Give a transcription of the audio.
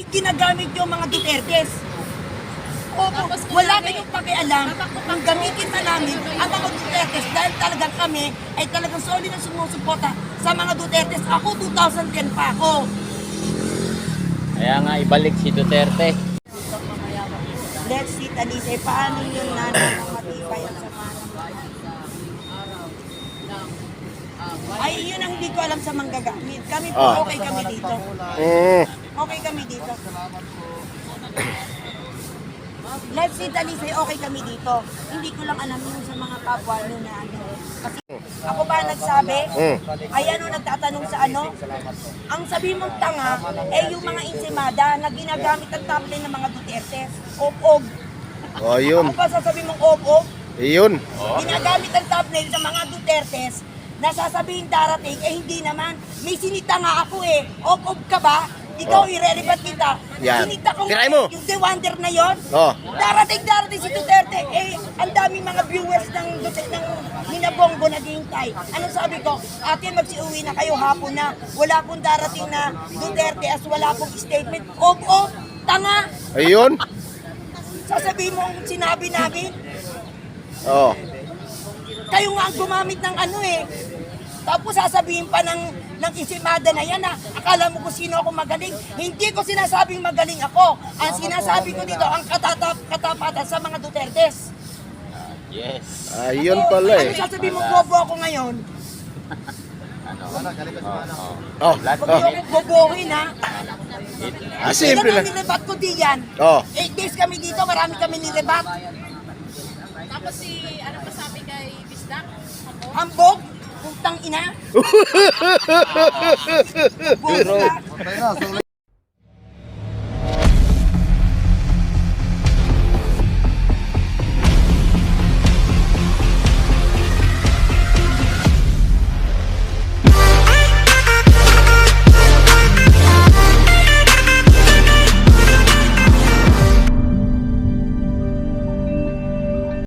eh, ginagamit yung mga Dutertes. Opo, wala kayong pakialam kung gamitin na namin ang mga Dutertes dahil talagang kami ay talagang solid na sumusuporta sa mga Dutertes. Ako 2010 pa ako. Kaya nga ibalik si Duterte. Let's see, Talise, paano yung nanay ng matibay at samahan ng Ay, yun ang hindi ko alam sa manggagamit. Kami po, Ah. okay kami dito. Mm. Okay kami dito. Let's see, Talise, okay kami dito. Hindi ko lang alam yung sa mga kapwa nyo na ano. Kasi ako ba nagsabi? Mm. Ay ano, nagtatanong sa ano? Ang sabi mong tanga, eh yung mga insimada na ginagamit ang tablet ng mga Duterte. Og-og. Oh, yun. Ako ba sasabihin mong og-og? Yun. Ginagamit ang thumbnail sa mga Dutertes na sasabihin darating, eh hindi naman. May sinita nga ako eh. Og-og ka ba? Ikaw, Oh. irrelevant kita. Yan. Sinita ko Tirahin mo. yung The Wonder na yon. Oh. Darating, darating si Duterte. Eh, ang daming mga viewers ng Duterte, ng Minabonggo naghihintay. Anong sabi ko? Ate, magsiuwi na kayo hapon na. Wala pong darating na Duterte as wala pong statement. Og-og, tanga. Ayun. Sasabihin mo ang sinabi namin. Oh. Kayo nga ang gumamit ng ano eh. Tapos sasabihin pa ng, ng isimada na yan na akala mo kung sino ako magaling. Hindi ko sinasabing magaling ako. Ang sinasabi ko dito, ang katatap, katapatan sa mga Dutertes. Yes. Ayun pala Ano eh. sasabihin mo, bobo ako ngayon? Ano? Oo. Oh. Huwag Oh. niyo akong bobohin ha. Ah, Yan simple ang lang. nilibat ko diyan. Oh. Eight days kami dito, marami kami nilibat. Tapos si, ano pa sabi kay Bisdak? Ako? Hambog, putang ina. Busta.